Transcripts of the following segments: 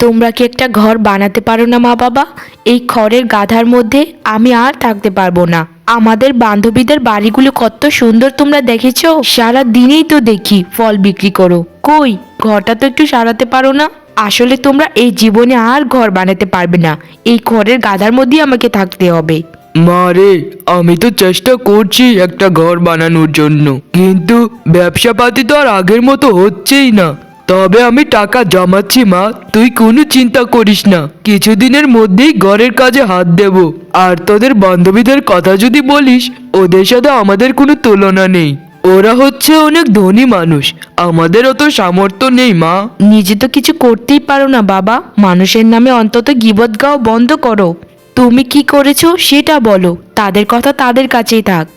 তোমরা কি একটা ঘর বানাতে পারো না, মা বাবা? এই খড়ের গাধার মধ্যে আমি আর থাকতে পারব না। আমাদের বান্ধবীদের বাড়িগুলো কত সুন্দর তোমরা দেখেছ। সারা দিনেই তো দেখি ফল বিক্রি করো। কই, ঘরটা তো একটু সারাতে পারো না? আসলে তোমরা এই জীবনে আর ঘর বানাতে পারবে না। এই খড়ের গাধার মধ্যেই আমাকে থাকতে হবে। মা রে, আমি তো চেষ্টা করছি একটা ঘর বানানোর জন্য। কিন্তু ব্যবসা পাতি তো আর আগের মতো হচ্ছেই না। তবে আমি টাকা জমাচ্ছি, মা। তুই কোনো চিন্তা করিস না। কিছুদিনের মধ্যেই ঘরের কাজে হাত দেব। আর তোদের বান্ধবীদের কথা যদি বলিস, ওদের সাথে আমাদের কোনো তুলনা নেই। ওরা হচ্ছে অনেক ধনী মানুষ। আমাদের অত সামর্থ্য নেই, মা। নিজে তো কিছু করতেই পারো না, বাবা। মানুষের নামে অন্তত গিবত গাও বন্ধ করো। তুমি কি করেছ সেটা বলো। তাদের কথা তাদের কাছেই থাক।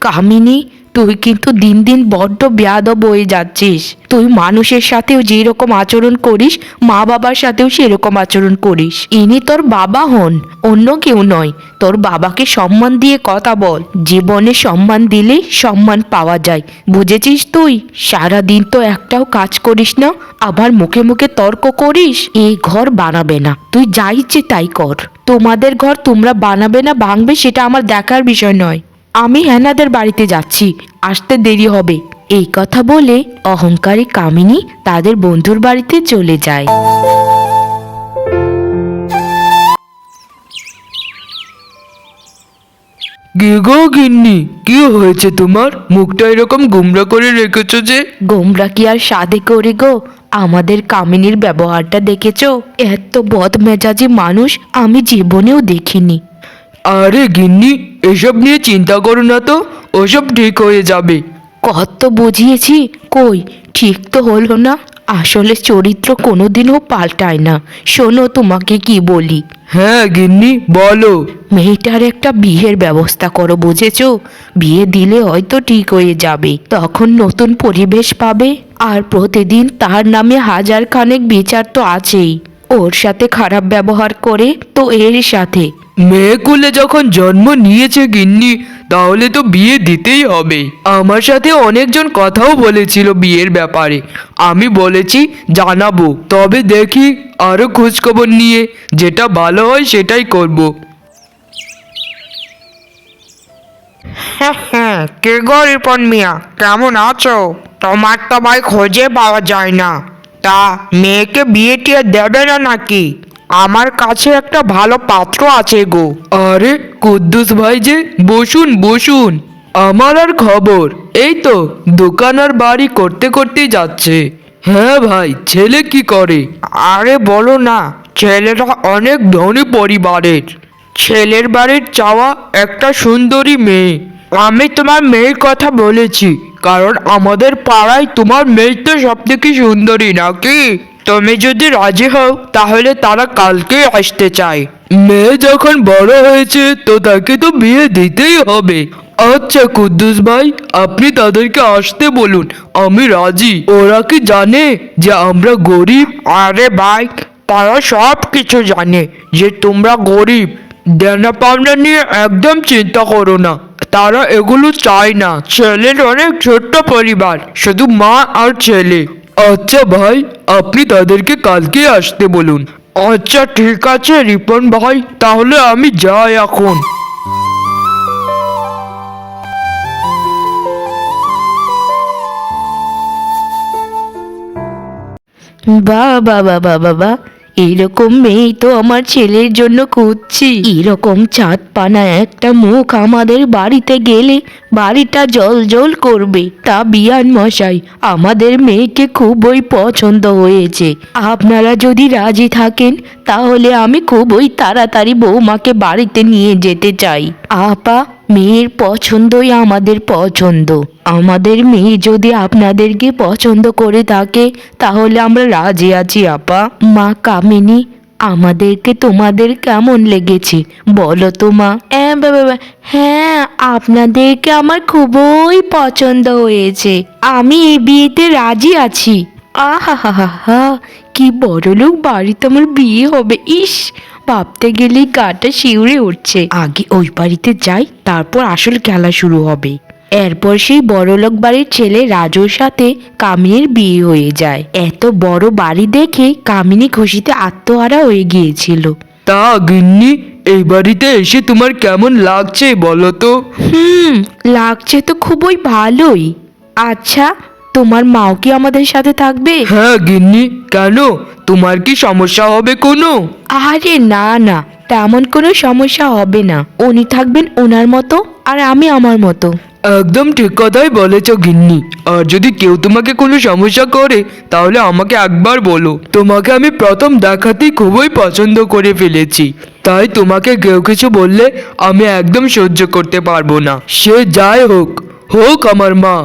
কামিনী তুই কিন্তু দিন দিন বড্ড বেয়াদব হয়ে যাচ্ছিস। তুই মানুষের সাথেও যেরকম আচরণ করিস মা বাবার সাথেও সেরকম আচরণ করিস। ইনি তোর বাবা হন, অন্য কেউ নয়। তোর বাবাকে সম্মান দিয়ে কথা বল। জীবনে সম্মান দিলে সম্মান পাওয়া যায়। বুঝেছিস তুই? সারা দিন তো একটাও কাজ করিস না, আবার মুখে মুখে তর্ক করিস, এই ঘর বানাবে না। তুই যা ইচ্ছে তাই কর। তোমাদের ঘর তোমরা বানাবে না, ভাঙবে, সেটা আমার দেখার বিষয় নয়। আমি হ্যানাদের বাড়িতে যাচ্ছি আসতে দেরি হবে। এই কথা বলে অহংকারী কামিনী তাদের বন্ধুর বাড়িতে চলে যায়। গো গিন্নি কি হয়েছে তোমার? মুখটা এরকম গুমরা করে রেখেছো যে? গোমরা কি আর সাদে করে গো? আমাদের কামিনীর ব্যবহারটা দেখেছ? এত বদমেজাজি মানুষ আমি জীবনেও দেখিনি। আরে গিন্নি এসব নিয়ে চিন্তা করো না তো ওসব ঠিক হয়ে যাবে। কত বুঝিয়েছি কই ঠিক তো হলো না আসলে চরিত্র কোনোদিনও পাল্টায় না। শোনো তোমাকে কি বলি। হ্যাঁ গিন্নি বলো। মেয়েটার একটা বিয়ের ব্যবস্থা করো বুঝেছ? বিয়ে দিলে হয়তো ঠিক হয়ে যাবে। তখন নতুন পরিবেশ পাবে আর প্রতিদিন তার নামে হাজার খানেক বিচার তো আছেই। ওর সাথে খারাপ ব্যবহার করে তো এর সাথে। মেয়ে কুলে যখন জন্ম নিয়েছে গিন্নি তাহলে তো বিয়ে দিতেই হবে। আমার সাথে অনেকজন কথাও বলেছিল বিয়ের ব্যাপারে। আমি বলেছি জানাব তবে দেখি আরও খোঁজখবর নিয়ে যেটা ভালো হয় সেটাই করব। হ্যাঁ কে গো রিপন মিয়া? কেমন আছো? তোমার তো ভাই খোঁজে পাওয়া যায় না। তা মেয়েকে বিয়ে টিয়ে দেবে না নাকি? আমার কাছে একটা ভালো পাত্র আছে গো। আরে, কুদ্দুস ভাই যে, বসুন বসুন। আমার আর খবর। এই তো, দোকান আর বাড়ি করতে করতেই যাচ্ছে। হ্যাঁ ভাই, ছেলে কি করে? আরে বলো না, ছেলেটা অনেক ধনী পরিবারের। ছেলের বাড়ির চাওয়া একটা সুন্দরী মেয়ে। আমি তোমার মেয়ের কথা বলেছি, কারণ আমাদের পাড়ায় তোমার মেয়ে তো সব থেকে সুন্দরী, নাকি? তুমি যদি রাজি হও, তাহলে তারা কালকে আসতে চায়। মেয়ে যখন বড় হয়েছে, তো তাকে তো বিয়ে দিতেই হবে। আচ্ছা কুদ্দুস ভাই, আপনি তাদেরকে আসতে বলুন, আমি রাজি। ওরা কি জানে যে আমরা গরিব? আরে ভাই, তারা সব কিছু জানে যে তোমরা গরিব। দেনা পাওনা নিয়ে একদম চিন্তা করো না। তারা এগুলো চায় না। ছেলের অনেক ছোট্ট পরিবার, শুধু মা আর ছেলে। আচ্ছা ভাই, আপনি তাদেরকে কালকে আসতে বলুন। আচ্ছা ঠিক আছে, রিপন ভাই, তাহলে আমি যাই এখন। বা বাবা বাবা বা এরকম মেয়ে তো আমার ছেলের জন্য খুঁজছি। এরকম চাঁদ পানা একটা মুখ আমাদের বাড়িতে গেলে বাড়িটা জল জল করবে। তা বিয়ান মশাই, আমাদের মেয়েকে খুবই পছন্দ হয়েছে। আপনারা যদি রাজি থাকেন, তাহলে আমি খুবই তাড়াতাড়ি বৌমাকে বাড়িতে নিয়ে যেতে চাই। আপা মেয়ের পছন্দই আমাদের পছন্দ। আমাদের মেয়ে যদি আপনাদেরকে পছন্দ করে থাকে, তাহলে আমরা রাজি আছি, আপা। মা কামিনী, আমাদেরকে তোমাদের কেমন লেগেছে? বলো তো মা। হ্যাঁ বাবা হ্যাঁ আপনাদেরকে আমার খুবই পছন্দ হয়েছে। আমি এই বিয়েতে রাজি আছি। আহা হা হা হা কি বড়লোক, বাড়িতে আমার বিয়ে হবে। ইস ভাবতে গেলেই গাটা শিউরে উঠছে। আগে ওই বাড়িতে যাই তারপর আসল খেলা শুরু হবে। এরপর সেই বড়লোক বাড়ির ছেলে রাজুর সাথে কামিনীর বিয়ে হয়ে যায়। এত বড় বাড়ি দেখে কামিনী খুশিতে আত্মহারা হয়ে গিয়েছিল। তা গিন্নি এই বাড়িতে এসে তোমার কেমন লাগছে বলো তো? হুম লাগছে তো খুবই ভালোই। আচ্ছা তোমার মাও কি আমাদের সাথে থাকবে? হ্যাঁ গিন্নি। কেন? তোমার কি সমস্যা হবে কোনো? আরে না না। তেমন কোনো সমস্যা হবে না। উনি থাকবেন ওনার মতো আর আমি আমার মতো। একদম ঠিক কথাই বলেছ গিন্নি। আর যদি কেউ তোমাকে কোনো সমস্যা করে তাহলে আমাকে একবার বলো। তোমাকে আমি প্রথম দেখাতেই খুবই পছন্দ করে ফেলেছি। তাই তোমাকে কেউ কিছু বললে আমি একদম সহ্য করতে পারব না। সে যাই হোক হোক আমার মা।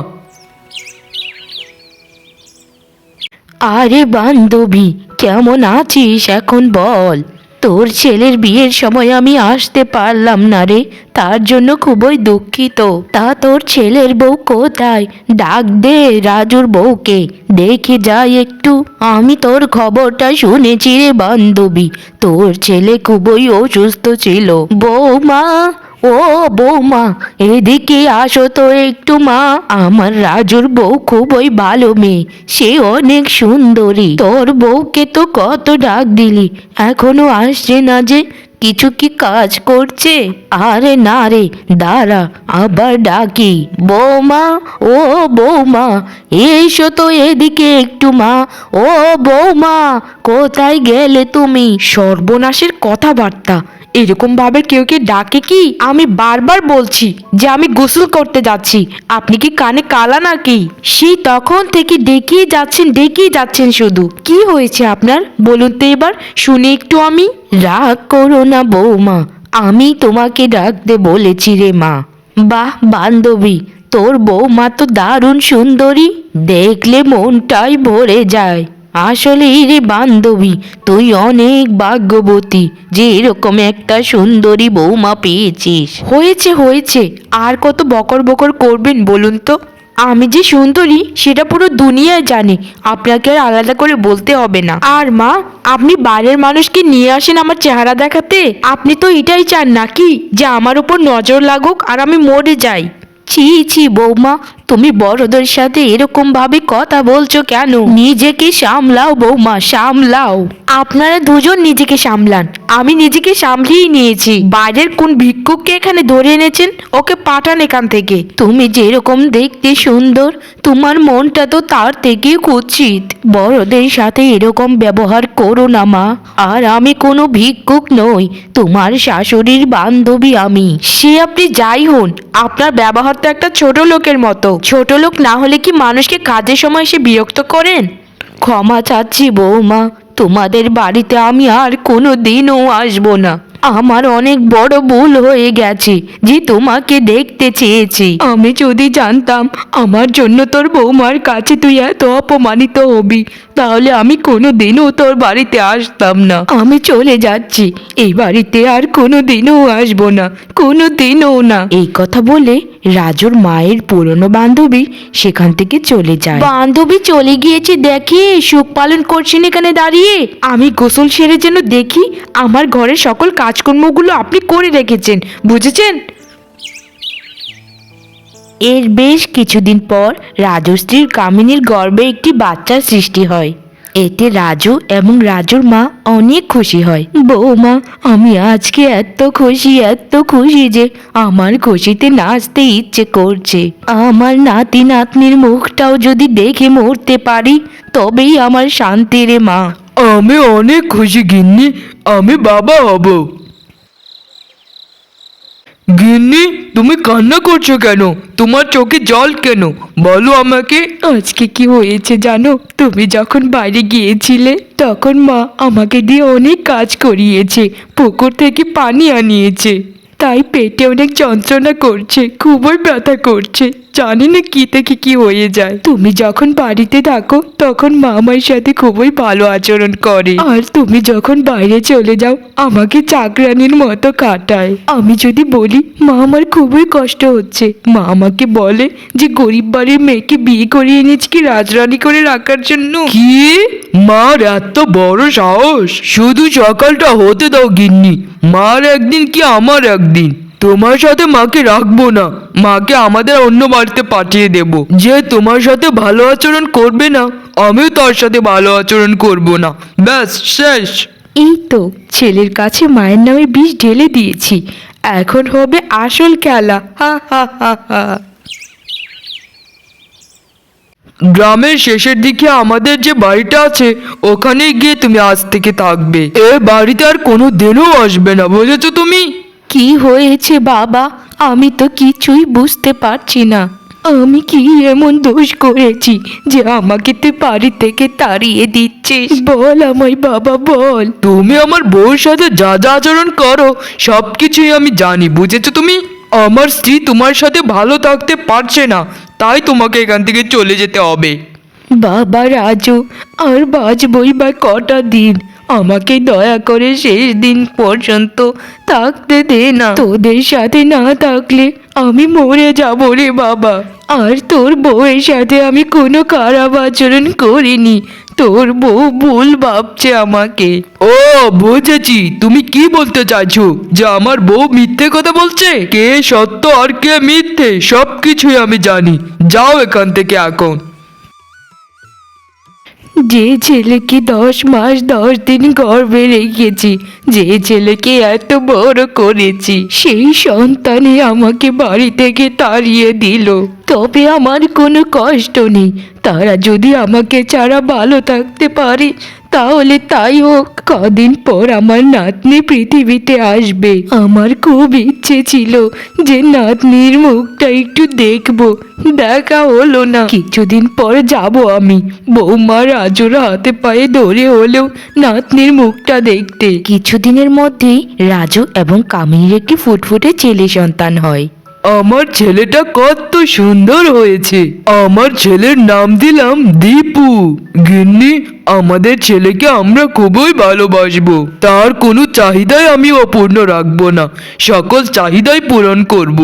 আরে বান্ধবী, কেমন আছিস এখন বল? তোর ছেলের বিয়ের সময় আমি আসতে পারলাম না রে, তার জন্য খুবই দুঃখিত। তা তোর ছেলের বউ কোথায়? ডাক দে রাজুর বউকে, দেখে যাই একটু। আমি তোর খবরটা শুনেছি রে বান্ধবী, তোর ছেলে খুবই অসুস্থ ছিল। বৌমা ও বৌমা, এদিকে আসো তো একটু মা। আমার রাজুর বউ খুবই ভালো মেয়ে, সে অনেক সুন্দরী। তোর বউকে তো কত ডাক দিলি, এখনও আসছে না যে, কিছু কি কাজ করছে? আরে না রে, দাঁড়া, আবার ডাকি। বৌমা, ও বৌমা, এসো তো এদিকে একটু মা। ও বৌমা, কোথায় গেলে তুমি? সর্বনাশের কথাবার্তা। এরকম ভাবে কেউ কি ডাকে কি? আমি বারবার বলছি যে আমি গোসল করতে যাচ্ছি। আপনি কি কানে কালা নাকি? সেই তখন থেকে ডেকেই যাচ্ছেন ডেকেই যাচ্ছেন শুধু। কি হয়েছে আপনার? বলুন তো এবার। শুনি একটু আমি। রাগ করো না বৌমা, আমি তোমাকে ডাকতে বলেছি রে মা। বাহ, বান্ধবী, তোর বৌমা তো দারুণ সুন্দরী। দেখলে মনটাই ভরে যায়। আসলে রে বান্ধবী, তুই অনেক ভাগ্যবতী যে এরকম একটা সুন্দরী বৌমা পেয়েছিস। হয়েছে হয়েছে। আর কত বকর বকর করবেন বলুন তো? আমি যে সুন্দরী, সেটা পুরো দুনিয়ায় জানে। আপনাকে আর আলাদা করে বলতে হবে না। আর মা, আপনি বাইরের মানুষকে নিয়ে আসেন আমার চেহারা দেখাতে? আপনি তো এটাই চান নাকি? যে আমার উপর নজর লাগুক আর আমি মরে যাই। ছি ছি, বৌমা, তুমি বড়দের সাথে এরকম ভাবে কথা বলছো কেন? নিজেকে সামলাও বৌমা, সামলাও। আপনারা দুজন নিজেকে সামলান। আমি নিজেকে সামলিয়ে নিয়েছি। বাইরের কোন ভিক্ষুককে এখানে ধরে এনেছেন? ওকে পাঠান এখান থেকে। তুমি যেরকম দেখতে সুন্দর, তোমার মনটা তো তার থেকে কুৎসিত। বড়দের সাথে এরকম ব্যবহার করো না, মা। আর আমি কোনো ভিক্ষুক নই, তোমার শাশুড়ির বান্ধবী আমি। সে আপনি যাই হন, আপনার ব্যবহার তো একটা ছোট লোকের মতো। ছোট লোক না হলে কি মানুষকে কাজের সময় এসে বিরক্ত করেন? ক্ষমা চাচ্ছি বৌমা। তোমাদের বাড়িতে আমি আর কোনো দিনও আসব না। আমার অনেক বড় ভুল হয়ে গেছে যে তোমাকে দেখতে চেয়েছি। আমি যদি জানতাম আমার জন্য তোর বৌমার কাছে তুই এত অপমানিত হবি তাহলে আমি কোনো দিনও তোর বাড়িতে আসতাম না। আমি চলে যাচ্ছি এই বাড়িতে আর কোনো দিনও আসব না কোনো দিনও না। এই কথা বলে রাজুর মায়ের পুরনো বান্ধবী সেখান থেকে চলে যায়। বান্ধবী চলে গিয়েছে দেখে সুখ পালন করছেন এখানে দাঁড়িয়ে। আমি গোসল সেরে যেন দেখি আমার ঘরের সকল কাজকর্মগুলো আপনি করে রেখেছেন, বুঝেছেন? এর বেশ কিছুদিন পর রাজু স্ত্রীর কামিনীর গর্ভে একটি বাচ্চার সৃষ্টি হয়। এতে রাজু এবং রাজুর মা অনেক খুশি হয়। বৌমা, আমি আজকে এত খুশি এত খুশি যে আমার খুশিতে নাচতে ইচ্ছে করছে। আমার নাতি নাতনির মুখটাও যদি দেখে মরতে পারি, তবেই আমার শান্তি রে মা। আমি অনেক খুশি, গিন্নি। আমি বাবা হব। গিন্নি, তুমি কান্না করছ কেন? তোমার চোখে জল কেন? বলো আমাকে। আজকে কি হয়েছে জানো? তুমি যখন বাইরে গিয়েছিলে, তখন মা আমাকে দিয়ে অনেক কাজ করিয়েছে, পুকুর থেকে পানি আনিয়েছে। তাই পেটে অনেক যন্ত্রণা করছে, খুবই ব্যথা করছে। জানি না কি থেকে কি হয়ে যায়। তুমি যখন বাড়িতে থাকো, তখন মা আমার সাথে খুবই ভালো আচরণ করে। আর তুমি যখন বাইরে চলে যাও, আমাকে চাকরানির মতো কাটায়। আমি যদি বলি, মা, আমার খুবই কষ্ট হচ্ছে। মা আমাকে বলে যে, গরিব বাড়ির মেয়েকে বিয়ে করিয়ে এনেছি কি রাজরানী করে রাখার জন্য? কি? মার এত বড় সাহস! শুধু সকালটা হতে দাও, গিন্নি। মার একদিন কি আমার একদিন? তোমার সাথে মাকে রাখব না। মাকে আমাদের অন্য বাড়িতে পাঠিয়ে দেব। যে তোমার সাথে ভালো আচরণ করবে না আমিও তার সাথে ভালো আচরণ করব না। ব্যাস শেষ। এই তো ছেলের কাছে মায়ের নামে বিষ ঢেলে দিয়েছি। এখন হবে আসল খেলা। হা হা হা হা। গ্রামের শেষের দিকে আমাদের যে বাড়িটা আছে ওখানে গিয়ে তুমি আজ থেকে থাকবে। এ বাড়িতে আর কোনো দিনও আসবে না বুঝেছ তুমি? কি হয়েছে বাবা? আমি তো কিছুই বুঝতে পারছি না। আমি কি এমন দোষ করেছি যে আমাকে তুই বাড়ি থেকে তাড়িয়ে দিচ্ছিস? বল আমায় বাবা বল। তুমি আমার বউর সাথে যা যা আচরণ করো সব কিছুই আমি জানি বুঝেছ তুমি? আমার স্ত্রী তোমার সাথে ভালো থাকতে পারছে না তাই তোমাকে এখান থেকে চলে যেতে হবে। বাবা রাজু আর বাজবই বা কটা দিন? আমাকে দয়া করে শেষ দিন পর্যন্ত থাকতে দে না। তোদের সাথে না থাকলে আমি মরে যাব রে বাবা। আর তোর বউয়ের সাথে আমি কোনো খারাপ আচরণ করিনি। তোর বউ ভুল ভাবছে আমাকে। ও, বুঝেছি। তুমি কি বলতে চাইছো? যে আমার বউ মিথ্যে কথা বলছে? কে সত্য আর কে মিথ্যে সব কিছুই আমি জানি। যাও এখান থেকে এখন। যে ছেলেকে দশ মাস, দশ দিন গর্ভে রেখেছি, যে ছেলেকে এত বড় করেছি, সেই সন্তানে আমাকে বাড়ি থেকে তাড়িয়ে দিল। তবে আমার কোনো কষ্ট নেই। তারা যদি আমাকে ছাড়া ভালো থাকতে পারে তাহলে তাই হোক, কদিন পর আমার নাতনি পৃথিবীতে আসবে। আমার খুব ইচ্ছে ছিল যে নাতনির মুখটা একটু দেখব। দেখা হলো না। কিছুদিন পর যাব আমি। বৌমা রাজুর হাতে পায়ে ধরে হলেও নাতনির মুখটা দেখতে। কিছুদিনের মধ্যেই রাজু এবং কামিনীর একটি ফুটফুটে ছেলে সন্তান হয়। আমার ছেলেটা কত সুন্দর হয়েছে। আমার ছেলের নাম দিলাম দীপু। গিন্নি, আমাদের ছেলেকে আমরা খুবই ভালোবাসবো। তার কোনো চাহিদাই আমি অপূর্ণ রাখব না। সকল চাহিদাই পূরণ করব।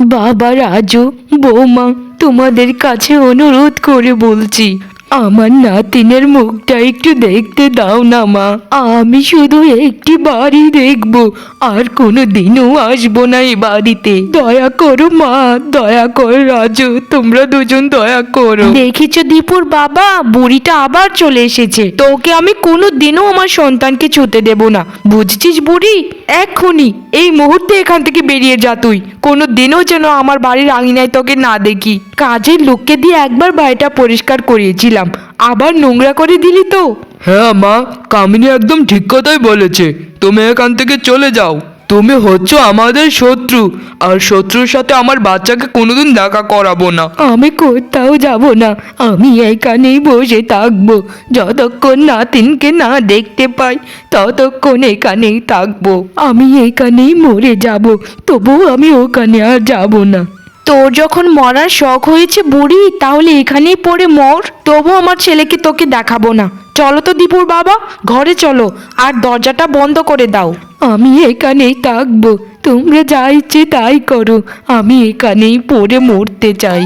বাবা রাজু, বৌমা, তোমাদের কাছে অনুরোধ করে বলছি আমার নাতিনের মুখটা একটু দেখতে দাও না, মা। আমি শুধু একটি বাড়ি দেখব, আর কোনো দিনও আসব না এই বাড়িতে। দয়া করো, মা, দয়া কর, রাজু, তোমরা দুজন দয়া করো। দেখেছ দীপুর বাবা, বুড়িটা আবার চলে এসেছে। তোকে আমি কোনো দিনও আমার সন্তানকে ছুতে দেব না। বুঝছিস বুড়ি? এক্ষুনি, এই মুহূর্তে এখান থেকে বেরিয়ে যা তুই। কোনো দিনও যেন আমার বাড়ির আঙিনায় তোকে না দেখি। কাজের লোককে দিয়ে একবার বাড়িটা পরিষ্কার করিয়েছিলাম। আবার নোংরা করে দিলি তো? হ্যাঁ মা কামিনী একদম ঠিক কথাই বলেছে। তুমি এখান থেকে চলে যাও। তুমি হচ্ছ আমাদের শত্রু আর শত্রুর সাথে আমার বাচ্চাকে কোনোদিন দেখা করাবো না। আমি কোথাও যাব না। আমি এখানেই বসে থাকব। যতক্ষণ নাতিনকে না দেখতে পাই ততক্ষণ এখানেই থাকব। আমি এখানেই মরে যাব। তবুও আমি ওখানে আর যাব না। তোর যখন মরার শখ হয়েছে বুড়ি, তাহলে এখানেই পড়ে মর। তবু আমার ছেলেকে তোকে দেখাবো না। চলো তো দীপুর বাবা, ঘরে চলো, আর দরজাটা বন্ধ করে দাও। আমি এখানেই থাকব, তোমরা যা ইচ্ছে তাই করো, আমি এখানেই পড়ে মরতে চাই।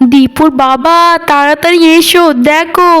দীপুর বাবা, তাড়াতাড়ি এসো, দেখো,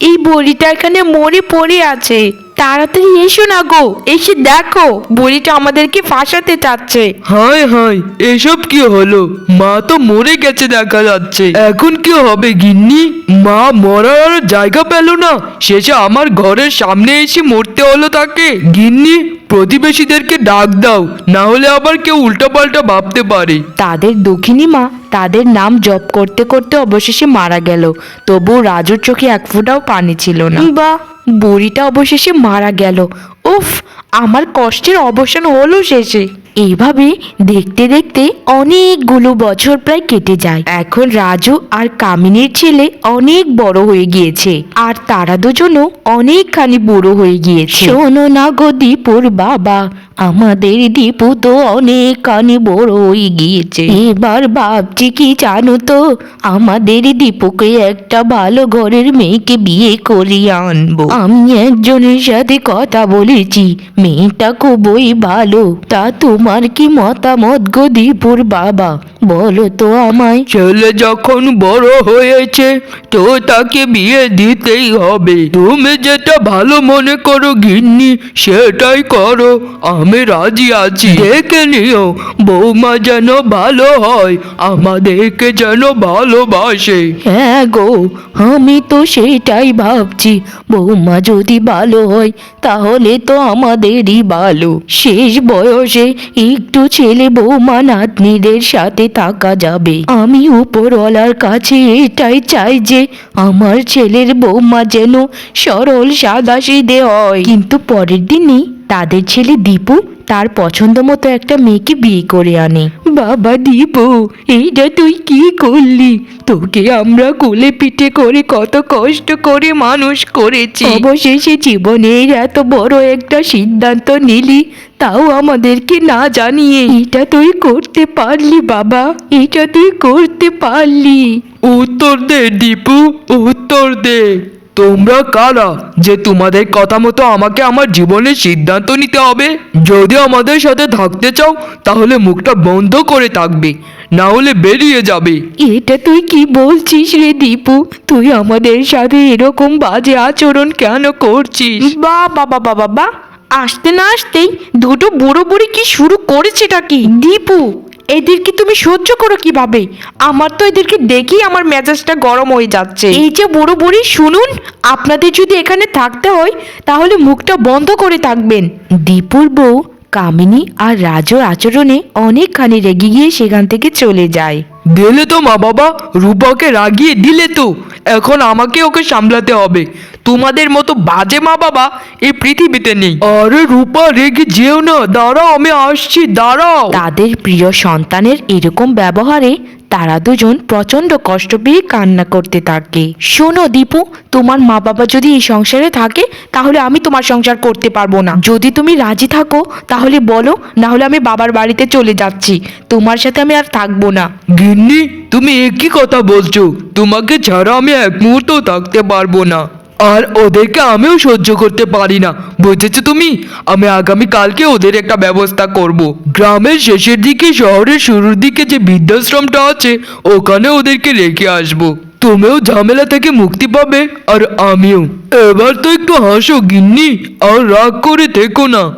এই বড়িটা এখানে মরে পড়ে আছে। তাড়াতাড়ি এসো না গো এসে দেখো বড়িটা আমাদেরকে ফাঁসাতে চাচ্ছে। হায় হায় এসব কি হলো? মা তো মরে গেছে দেখা যাচ্ছে। এখন কি হবে গিন্নি? মা মরার আর জায়গা পেল না। শেষে আমার ঘরের সামনে এসে মরতে হলো তাকে। গিন্নি প্রতিবেশীদেরকে ডাক দাও না হলে আবার কেউ উল্টাপাল্টা ভাবতে পারে। তাদের দক্ষিণী মা তাদের নাম জপ করতে করতে অবশেষে মারা গেল। তবু রাজুর চোখে এক ফোঁটাও পানি ছিল না। বা বুড়িটা অবশেষে মারা গেল। উফ আমার কষ্টের অবসান হলো শেষে। এইভাবে দেখতে দেখতে অনেকগুলো বছর প্রায় কেটে যায়। এখন রাজু আর কামিনীর ছেলে অনেক বড় হয়ে গিয়েছে। আর তারা দুজনও অনেকখানি বুড়ো হয়ে গিয়েছে। শোনো না গো দীপুর বাবা। আমাদের দীপু তো অনেকখানি বড় হয়ে গিয়েছে। এবার ভাবছি কি জানো তো? আমাদের দীপুকে একটা ভালো ঘরের মেয়েকে বিয়ে করিয়ে আনব। আমি একজনের সাথে কথা বলেছি, মেয়েটা খুবই ভালো। তা তোমার কি মতামত গো দীপুর বাবা? বলো তো আমায়। ছেলে যখন বড় হয়েছে, তো তাকে বিয়ে দিতেই হবে। তুমি যেটা ভালো মনে করো গিন্নি, সেটাই করো। আমি রাজি আছি। দেখে নিও বৌমা যেন ভালো হয় আমাদেরকে যেন ভালোবাসে। হ্যাঁ গো আমি তো সেটাই ভাবছি। বৌমা যদি ভালো হয় তাহলে তো আমাদেরই ভালো। শেষ বয়সে একটু ছেলে বৌমা নাতনিদের সাথে থাকা যাবে। আমি উপরওয়ালার কাছে এটাই চাই যে আমার ছেলের বৌমা যেন সরল সাদা সিধে হয়। কিন্তু পরের দিনই তাদের ছেলে দীপু তার পছন্দ মতো একটা মেয়েকে বিয়ে করে আনে। বাবা দীপু, এইটা তুই কি করলি? তোকে আমরা কোলে পিঠে করে কত কষ্ট করে মানুষ করেছি। অবশেষে জীবনের এত বড় একটা সিদ্ধান্ত নিলি, তাও আমাদেরকে না জানিয়ে। এটা তুই করতে পারলি বাবা, এটা তুই করতে পারলি। উত্তর দে দীপু, উত্তর দে। তোমরা কারা যে তোমাদের কথা মতো আমাকে আমার জীবনের সিদ্ধান্ত নিতে হবে? যদি আমাদের সাথে থাকতে চাও তাহলে মুখটা বন্ধ করে থাকবে না হলে বেরিয়ে যাবে। এটা তুই কি বলছিস রে দীপু? তুই আমাদের সাথে এরকম বাজে আচরণ কেন করছিস? বা বাবা বাবা বা আসতে না আসতেই দুটো বুড়ো বুড়ি কি শুরু করেছেটা কি? দীপু এদেরকে তুমি সহ্য করো কীভাবে? আমার তো এদেরকে দেখেই আমার মেজাজটা গরম হয়ে যাচ্ছে। এই যে বুড়ো বুড়ি, শুনুন, আপনাদের যদি এখানে থাকতে হয়, তাহলে মুখটা বন্ধ করে থাকবেন। দীপুর বউ, কামিনী আর রাজর আচরণে অনেকখানি রেগে গিয়ে সেখান থেকে চলে যায়। দিলে তো মা বাবা, রূপাকে রাগিয়ে দিলে তো। এখন আমাকে ওকে সামলাতে হবে। তোমাদের মতো বাজে মা বাবা এই পৃথিবীতে নেই। আরে রূপা রেগে যেও না। দাঁড়াও আমি আসছি দাঁড়াও। তাদের প্রিয় সন্তানের এরকম ব্যবহারে তারা দুজন প্রচণ্ড কষ্ট পেয়ে কান্না করতে থাকে। শোনো দীপু তোমার মা বাবা যদি এই সংসারে থাকে তাহলে আমি তোমার সংসার করতে পারব না। যদি তুমি রাজি থাকো তাহলে বলো না হলে আমি বাবার বাড়িতে চলে যাচ্ছি। তোমার সাথে আমি আর থাকব না। গিন্নি তুমি একই কথা বলছো। তোমাকে ছাড়া আমি এক মুহূর্তও থাকতে পারব না। আর ওদেরকে আমিও সহ্য করতে পারি না। বুঝেছ তুমি? আমি আগামী কালকে ওদের একটা ব্যবস্থা করব। গ্রামের শেষের দিকে, শহরের শুরুর দিকে যে বৃদ্ধাশ্রমটা আছে, ওখানে ওদেরকে রেখে আসব। তুমিও ঝামেলা থেকে মুক্তি পাবে, আর আমিও। এবার তো একটু হাসো, গিন্নি, আর রাগ করে থেকো না।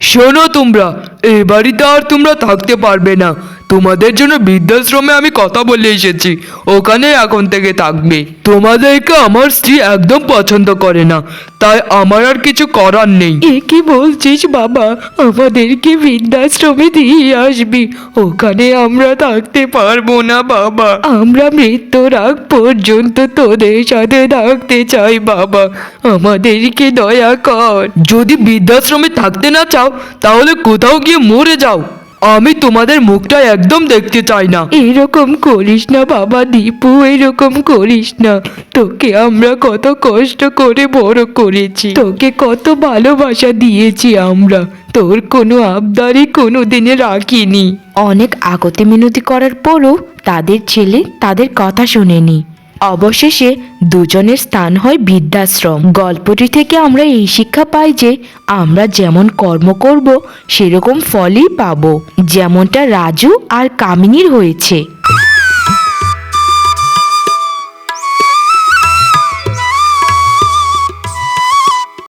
শোনো তোমরা, এই বাড়িতে আর তোমরা থাকতে পারবে না। তোমাদের জন্য বৃদ্ধাশ্রমে আমি কথা বলে এসেছি। ওখানে এখন থেকে থাকবে। তোমাদেরকে আমার স্ত্রী একদম পছন্দ করে না তাই আমার আর কিছু করার নেই। এ কি বলছিস বাবা? আমাদেরকে বৃদ্ধাশ্রমে দিয়ে আসবি। ওখানে আমরা থাকতে পারব না বাবা। আমরা মৃত্যুর আগ পর্যন্ত তোদের সাথে থাকতে চাই বাবা। আমাদেরকে দয়া কর। যদি বৃদ্ধাশ্রমে থাকতে না চাও তাহলে কোথাও গিয়ে মরে যাও। আমি তোমাদের মুখটা একদম দেখতে চাই না। এরকম করিস না বাবা দীপু এরকম করিস না। তোকে আমরা কত কষ্ট করে বড় করেছি। তোকে কত ভালোবাসা দিয়েছি আমরা। তোর কোনো আবদারই কোনো দিনে রাখিনি। অনেক আগতে মিনতি করার পরও তাদের ছেলে তাদের কথা শোনেনি। অবশেষে দুজনের স্থান হয় বৃদ্ধাশ্রম। গল্পটি থেকে আমরা এই শিক্ষা পাই যে আমরা যেমন কর্ম করব, সেরকম ফলই পাব। যেমনটা রাজু আর কামিনীর হয়েছে।